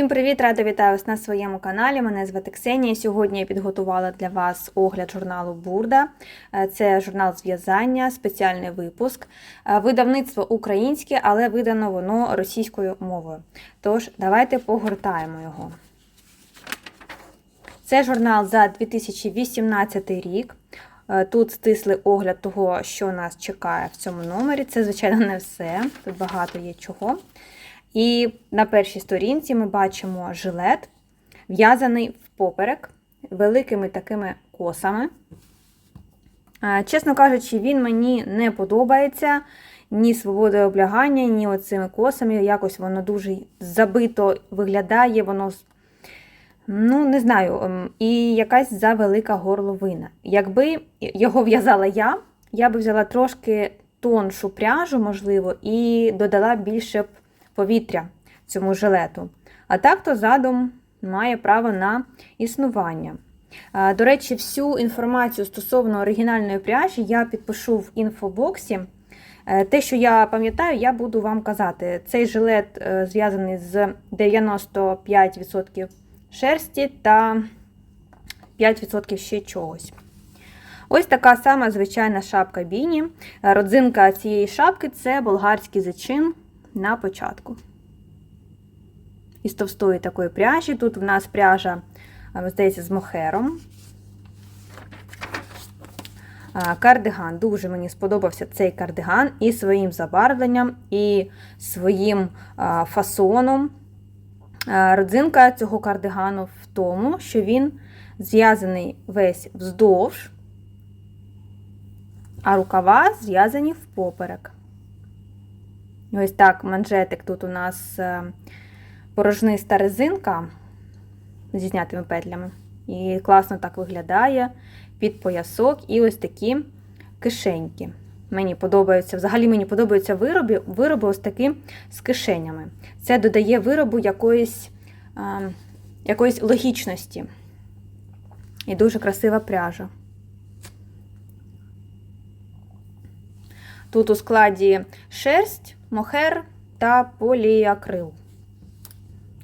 Всім привіт! Рада вітаю вас на своєму каналі. Мене звати Ксенія. Сьогодні я підготувала для вас огляд журналу Бурда. Е, Це журнал з в'язання, спеціальний випуск. Е, Видавництво українське, але видано воно російською мовою. Тож, давайте погортаємо його. Це журнал за 2018 рік. Е, Тут стислий огляд того, що нас чекає в цьому номері. Це, звичайно, не все. Тут багато є чого. І на першій сторінці ми бачимо жилет, в'язаний впоперек великими такими косами. Чесно кажучи, він мені не подобається ні свободою облягання, ні оцими косами. Якось воно дуже забито виглядає, воно, ну, не знаю, ем, і якась завелика горловина. Якби його в'язала я, я би взяла трошки тоншу пряжу, можливо, і додала більше б повітря цьому жилету. А так то задум має право на існування. До речі, всю інформацію стосовно оригінальної пряжі я підпишу в інфобоксі. Е, Те, що я пам'ятаю, я буду вам казати. Цей жилет е, зв'язаний з 95% шерсті та 5% ще чогось. Ось така сама звичайна шапка Біні. Е, Родзинка цієї шапки це болгарський зачин на початку. Із товстої такої пряжі. Тут в нас пряжа, здається, з мохером. Кардиган. Дуже мені сподобався цей кардиган і своїм забарвленням, і своїм фасоном. Родзинка цього кардигану в тому, що він зв'язаний весь вздовж, а рукава зв'язані впоперек. Ось так манжетик тут у нас е, порожниста резинка зі знятими петлями. І класно так виглядає під поясок і ось такі кишеньки. Мені подобаються, взагалі мені подобаються вироби, вироби ось такі з кишенями. Це додає виробу якоїсь, е, якоїсь логічності. І дуже красива пряжа. Тут у складі шерсть, мохер та поліакрил.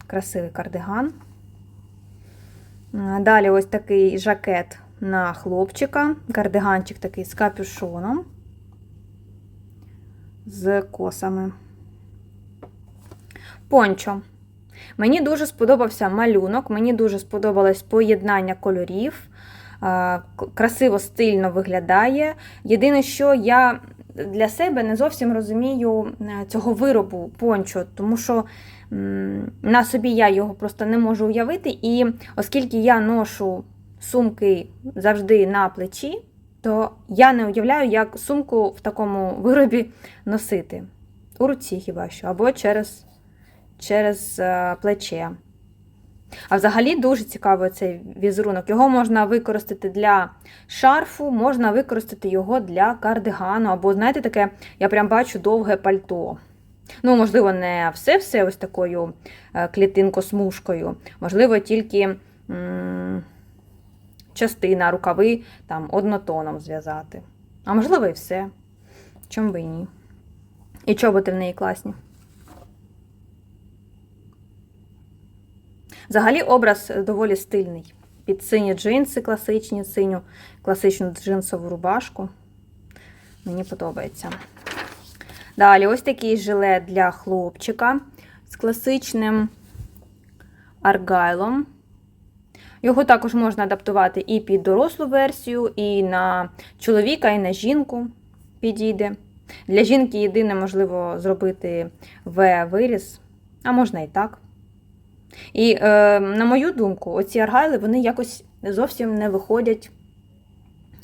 Красивий кардиган. Далі ось такий жакет на хлопчика. Кардиганчик такий з капюшоном, з косами. Пончо. Мені дуже сподобався малюнок, мені дуже сподобалось поєднання кольорів. Красиво, стильно виглядає. Єдине, що я для себе не зовсім розумію цього виробу пончо, тому що на собі я його просто не можу уявити. І оскільки я ношу сумки завжди на плечі, то я не уявляю, як сумку в такому виробі носити. У руці хіба що, або через, через плече. А взагалі дуже цікавий цей візерунок. Його можна використати для шарфу, можна використати його для кардигану. Або, знаєте, таке, я прям бачу довге пальто. Ну, можливо, не все-все ось такою клітинко-смужкою. Можливо, тільки м частина рукави там однотоном зв'язати. А можливо, і все. Чому би і ні. І чоботи в неї класні. Взагалі образ доволі стильний. Під сині джинси класичні, синю класичну джинсову рубашку. Мені подобається. Далі, ось такий жилет для хлопчика з класичним аргайлом. Його також можна адаптувати і під дорослу версію, і на чоловіка, і на жінку підійде. Для жінки єдине можливо зробити В-виріз, а можна і так. І, е, на мою думку, оці аргайли вони якось зовсім не виходять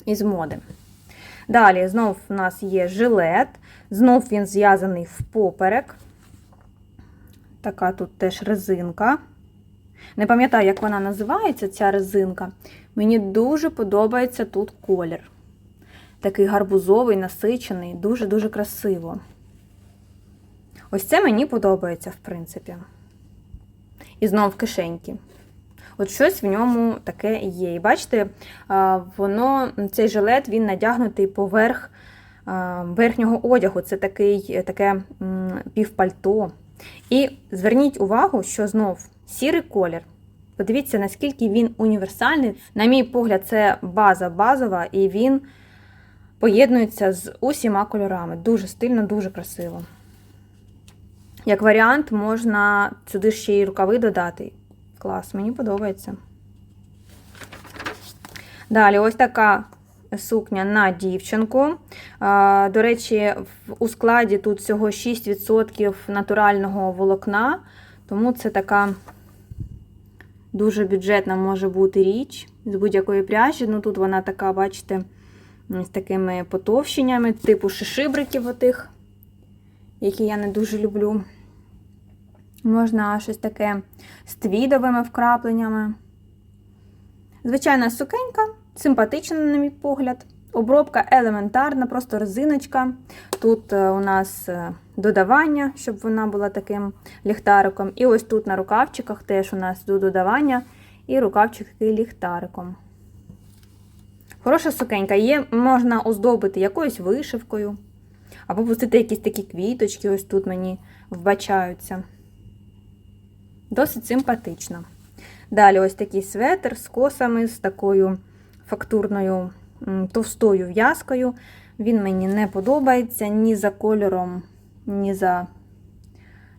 із моди. Далі, знов у нас є жилет, знов він зв'язаний в поперек. Така тут теж резинка. Не пам'ятаю, як вона називається, ця резинка. Мені дуже подобається тут колір. Такий гарбузовий, насичений, дуже-дуже красиво. Ось це мені подобається, в принципі. І знов в кишеньки. От щось в ньому таке є. І бачите, воно, цей жилет він надягнутий поверх верхнього одягу. Це такий, таке півпальто. І зверніть увагу, що знов сірий колір. Подивіться, наскільки він універсальний. На мій погляд, це база базова, і він поєднується з усіма кольорами. Дуже стильно, дуже красиво. Як варіант, можна сюди ще й рукави додати. Клас, мені подобається. Далі, ось така сукня на дівчинку. До речі, у складі тут всього 6% натурального волокна, тому це така дуже бюджетна може бути річ з будь-якої пряжі. Ну тут вона така, бачите, з такими потовщеннями, типу шишибриків отих, які я не дуже люблю. Можна щось таке з твідовими вкрапленнями. Звичайна сукенька, симпатична, на мій погляд. Обробка елементарна, просто резиночка. Тут е, у нас е, додавання, щоб вона була таким ліхтариком. І ось тут на рукавчиках теж у нас додавання і рукавчики ліхтариком. Хороша сукенька. Є, можна оздобити якоюсь вишивкою. Або пустити якісь такі квіточки, ось тут мені вбачаються. Досить симпатично. Далі ось такий светр з косами, з такою фактурною товстою в'язкою. Він мені не подобається ні за кольором, ні за,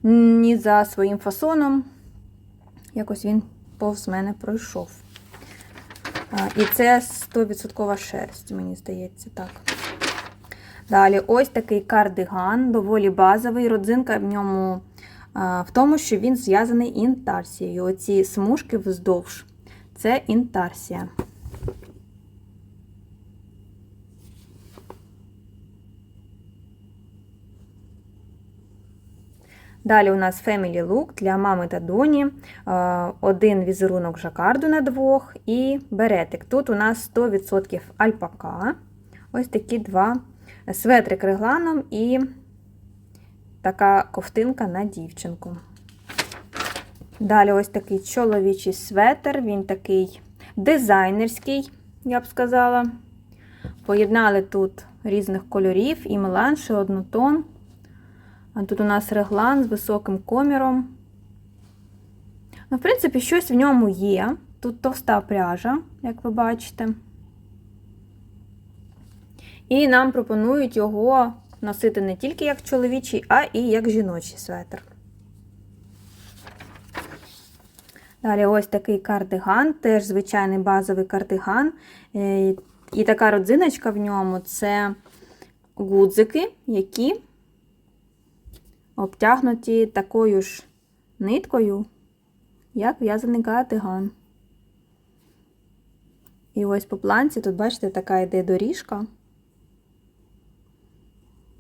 ні за своїм фасоном. Якось він повз мене пройшов. І це 100% шерсть, мені здається, так. Далі, ось такий кардиган, доволі базовий. Родзинка в ньому в тому, що він зв'язаний інтарсією. Оці смужки вздовж. Це інтарсія. Далі у нас Family Look для мами та доні. Один візерунок жакарду на двох і беретик. Тут у нас 100% альпака. Ось такі два светрик регланом і така ковтинка на дівчинку. Далі ось такий чоловічий светр, він такий дизайнерський, я б сказала. Поєднали тут різних кольорів і меланж, і однотон. А тут у нас реглан з високим коміром. Ну, в принципі, щось в ньому є. Тут товста пряжа, як ви бачите. І нам пропонують його носити не тільки як чоловічий, а і як жіночий светр. Далі ось такий кардиган, теж звичайний базовий кардиган. Е, І така родзиночка в ньому це гудзики, які обтягнуті такою ж ниткою, як в'язаний кардиган. І ось по планці, тут, бачите, така йде доріжка,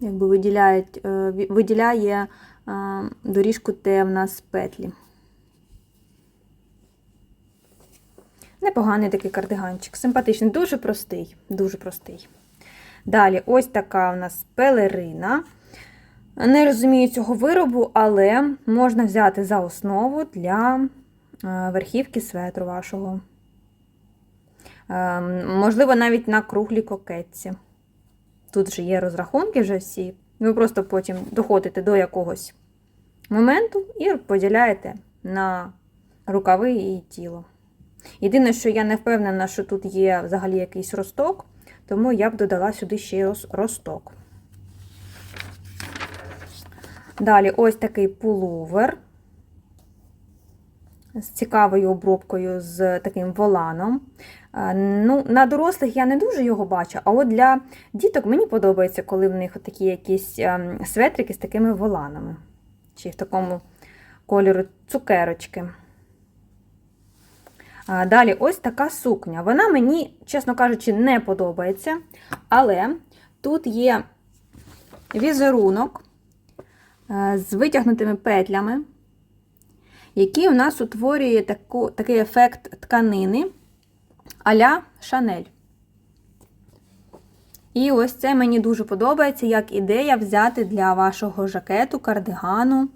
якби виділяють, е, виділяє е, доріжку, де в нас петлі. Непоганий такий кардиганчик, симпатичний, дуже простий, дуже простий. Далі, ось така у нас пелерина. Не розумію цього виробу, але можна взяти за основу для е, верхівки светру вашого. Е, Можливо, навіть на круглій кокетці. Тут вже є розрахунки вже всі. Ви просто потім доходите до якогось моменту і поділяєте на рукави і тіло. Єдине, що я не впевнена, що тут є взагалі якийсь росток, тому я б додала сюди ще росток. Далі ось такий пуловер з цікавою обробкою, з таким воланом. Е, Ну, На дорослих я не дуже його бачу, а от для діток мені подобається, коли в них такі якісь ем, светрики з такими воланами. Чи в такому кольору цукерочки. Далі ось така сукня. Вона мені, чесно кажучи, не подобається, але тут є візерунок е, з витягнутими петлями, який у нас утворює таку, такий ефект тканини а-ля Шанель. І ось це мені дуже подобається, як ідея взяти для вашого жакету, кардигану,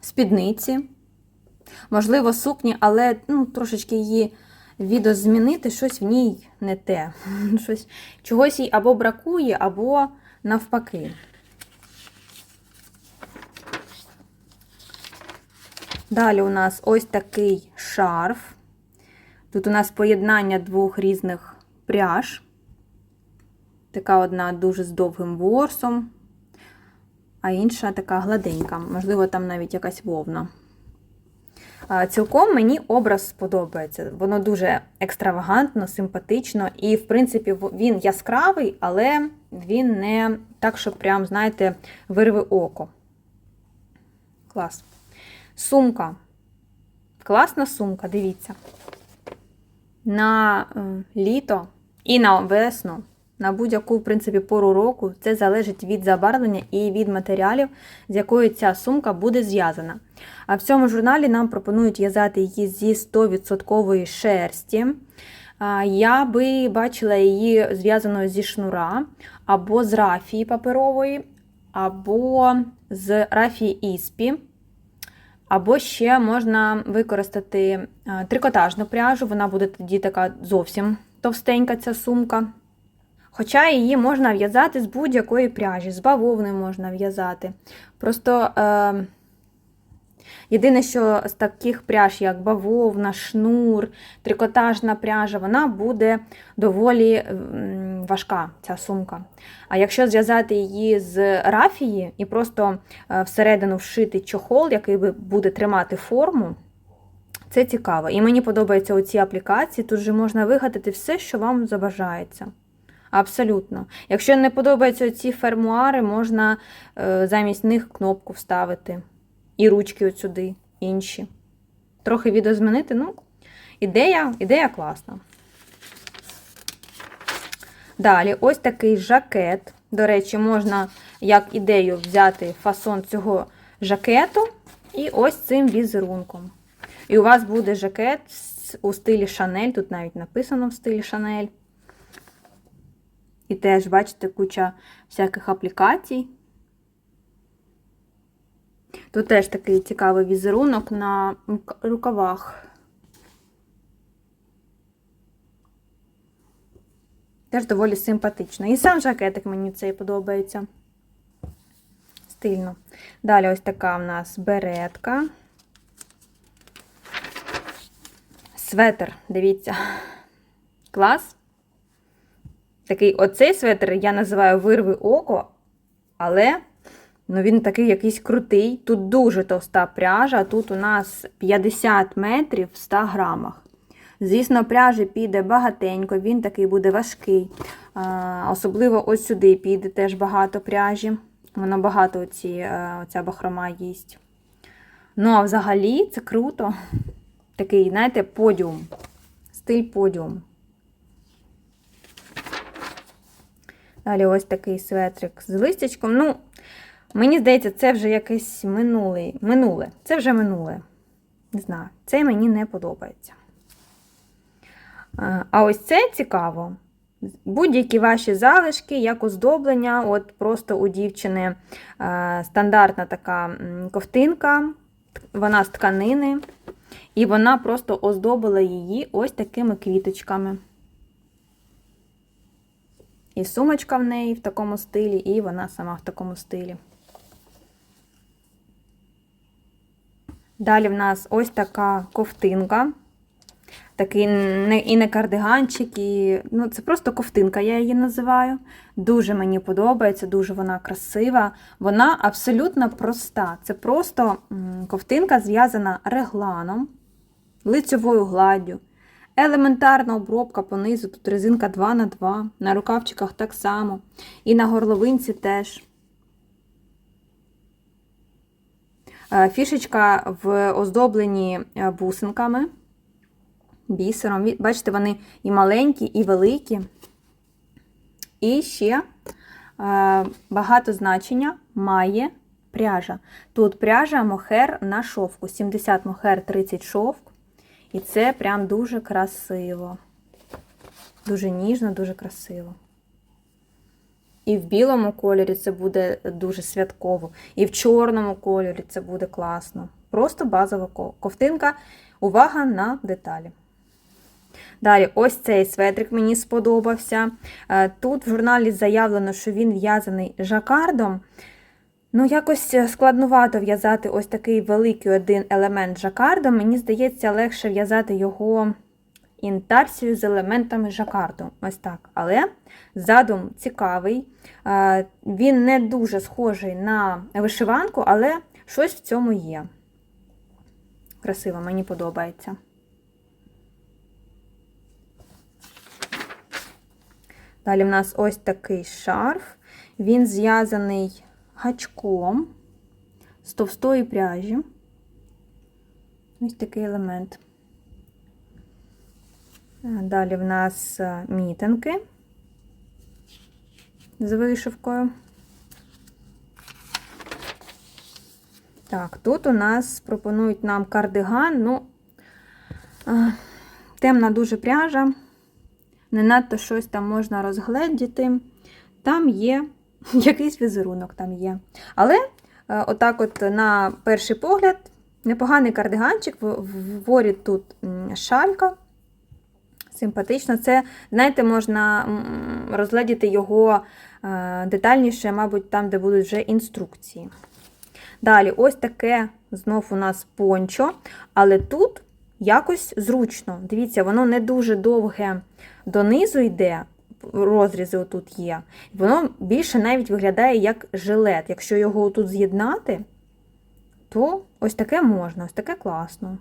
спідниці. Можливо, сукні, але ну, трошечки її відозмінити, щось в ній не те. Щось, чогось їй або бракує, або навпаки. Далі у нас ось такий шарф. Тут у нас поєднання двох різних пряж. Така одна дуже з довгим ворсом, а інша така гладенька, можливо, там навіть якась вовна. Цілком мені образ сподобається. Воно дуже екстравагантно, симпатично, і, в принципі, він яскравий, але він не так, що прям, знаєте, вирве око. Клас. Сумка. Класна сумка, дивіться. На е, літо і на весну, на будь-яку, в принципі, пору року, це залежить від забарвлення і від матеріалів, з якою ця сумка буде зв'язана. А в цьому журналі нам пропонують в'язати її зі 100% шерсті. Я би бачила її зв'язаною зі шнура, або з рафії паперової, або з рафії іспі. Або ще можна використати трикотажну пряжу, вона буде тоді така зовсім товстенька ця сумка. Хоча її можна в'язати з будь-якої пряжі, з бавовни можна в'язати. Просто е, єдине, що з таких пряж, як бавовна, шнур, трикотажна пряжа, вона буде доволі важка, ця сумка. А якщо зв'язати її з рафії і просто е, всередину вшити чохол, який буде тримати форму, це цікаво. І мені подобаються оці аплікації. Тут же можна вигадати все, що вам забажається. Абсолютно. Якщо не подобаються ці фермуари, можна е, замість них кнопку вставити. І ручки от сюди, інші. Трохи відео змінити, ну, ідея, ідея класна. Далі, ось такий жакет. До речі, можна як ідею взяти фасон цього жакету і ось цим візерунком. І у вас буде жакет у стилі Шанель, тут навіть написано в стилі Шанель. І теж, бачите, куча всяких аплікацій. Тут теж такий цікавий візерунок на рукавах. Теж доволі симпатично. І сам жакетик мені цей подобається. Стильно. Далі ось така в нас беретка. Светр, дивіться. Клас. Такий оцей светр я називаю вирви око, але ну, він такий якийсь крутий. Тут дуже товста пряжа, тут у нас 50 метрів в 100 грамах. Звісно, пряжі піде багатенько, він такий буде важкий. Особливо ось сюди піде теж багато пряжі. Воно багато оці, е, оця бахрома їсть. Ну, а взагалі це круто. Такий, знаєте, подіум. Стиль подіум. Далі ось такий светрик з листячком. Ну, мені здається, це вже якесь минуле. минуле. Це вже минуле. Не знаю, це мені не подобається. А ось це цікаво. Будь-які ваші залишки, як оздоблення, от просто у дівчини е, стандартна така ковтинка, вона з тканини, і вона просто оздобила її ось такими квіточками. І сумочка в неї в такому стилі, і вона сама в такому стилі. Далі в нас ось така ковтинка. Такий не, і не кардиганчик, і ну, це просто ковтинка, я її називаю. Дуже мені подобається, дуже вона красива. Вона абсолютно проста. Це просто ковтинка зв'язана регланом, лицьовою гладдю. Елементарна обробка понизу, тут резинка 2х2, на рукавчиках так само. І на горловинці теж. Е, Фішечка в оздобленні е, бусинками, бісером. Бачите, вони і маленькі, і великі. І ще е, багато значення має пряжа. Тут пряжа мохер на шовку. 70 мохер, 30 шовк. І це прям дуже красиво. Дуже ніжно, дуже красиво. І в білому кольорі це буде дуже святково, і в чорному кольорі це буде класно. Просто базова ковтинка. Увага на деталі. Далі, ось цей светрик мені сподобався. Е, Тут в журналі заявлено, що він в'язаний жакардом. Ну, якось е, складнувато в'язати ось такий великий один елемент жакарду. Мені здається, легше в'язати його інтарсію з елементами жакарду. Ось так. Але задум цікавий. Е, Він не дуже схожий на вишиванку, але щось в цьому є. Красиво, мені подобається. Далі в нас ось такий шарф. Він зв'язаний гачком з товстої пряжі. Ось такий елемент. Е, Далі в нас е, мітинки з вишивкою. Так, тут у нас пропонують нам кардиган. Ну, е, темна дуже пряжа, не надто щось там можна розгледіти. Там є якийсь візерунок там є. Але отак от на перший погляд, непоганий кардиганчик, в ворі тут шалька. Симпатично. Це, знаєте, можна м, розгледіти його е, детальніше, мабуть, там, де будуть вже інструкції. Далі, ось таке знов у нас пончо, але тут якось зручно. Дивіться, воно не дуже довге донизу йде, розрізи отут є. Воно більше навіть виглядає як жилет. Якщо його тут з'єднати, то ось таке можна, ось таке класно.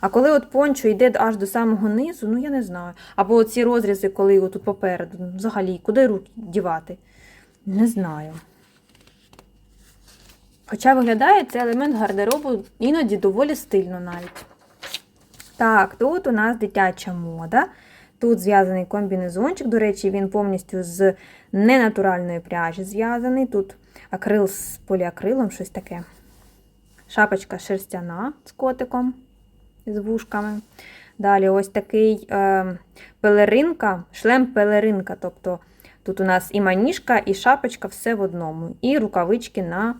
А коли от пончо йде аж до самого низу, ну я не знаю. Або ці розрізи, коли отут попереду, ну, взагалі, куди руки дівати? Не знаю. Хоча виглядає цей елемент гардеробу іноді доволі стильно навіть. Так, тут у нас дитяча мода. Тут зв'язаний комбінезончик. До речі, він повністю з ненатуральної пряжі зв'язаний. Тут акрил з поліакрилом, щось таке. Шапочка шерстяна з котиком, з вушками. Далі ось такий е, пелеринка, шлем пелеринка. Тобто тут у нас і маніжка, і шапочка все в одному. І рукавички на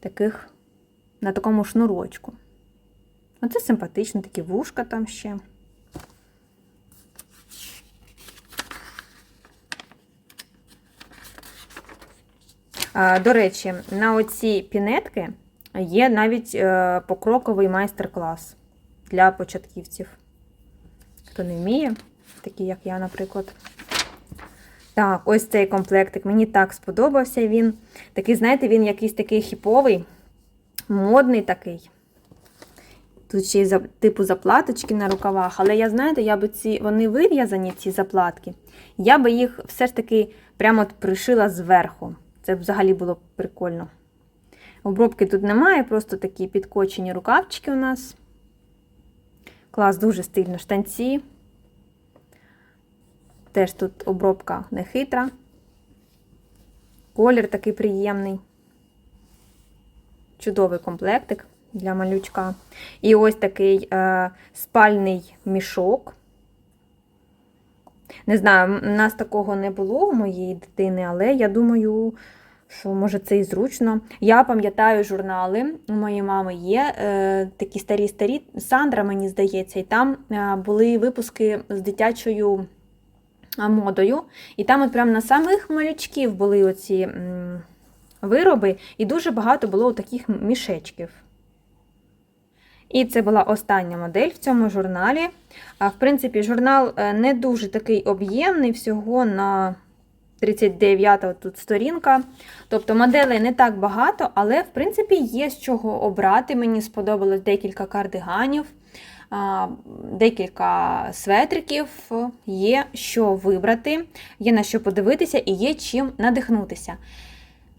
таких, на такому шнурочку. Оце симпатично, такі вушка там ще. А, До речі, на оці пінетки є навіть е, покроковий майстер-клас для початківців. Хто не вміє, такі як я, наприклад. Так, ось цей комплектик. Мені так сподобався він. Такий, знаєте, він якийсь такий хіповий, модний такий. Тут ще й типу заплаточки на рукавах. Але я, знаєте, я би ці, вони вив'язані, ці заплатки. Я би їх все ж таки прямо от пришила зверху. Це б взагалі було б прикольно. Обробки тут немає, просто такі підкочені рукавчики у нас. Клас, дуже стильно. Штанці. Теж тут обробка не хитра. Колір такий приємний. Чудовий комплектик для малючка. І ось такий е, спальний мішок. Не знаю, у нас такого не було у моєї дитини, але я думаю, що може це і зручно. Я пам'ятаю журнали, у моєї мами є е, такі старі-старі, Сандра, мені здається, і там е, були випуски з дитячою модою. І там от прямо на самих малючків були оці м, вироби, і дуже багато було таких мішечків. І це була остання модель в цьому журналі. В принципі, журнал е, не дуже такий об'ємний, всього на 39 тут сторінка. Тобто моделей не так багато, але, в принципі, є з чого обрати. Мені сподобалось декілька кардиганів, декілька светриків, є що вибрати, є на що подивитися і є чим надихнутися.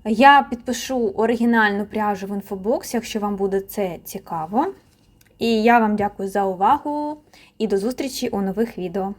Я підпишу оригінальну пряжу в інфобоксі, якщо вам буде це цікаво. І я вам дякую за увагу і до зустрічі у нових відео.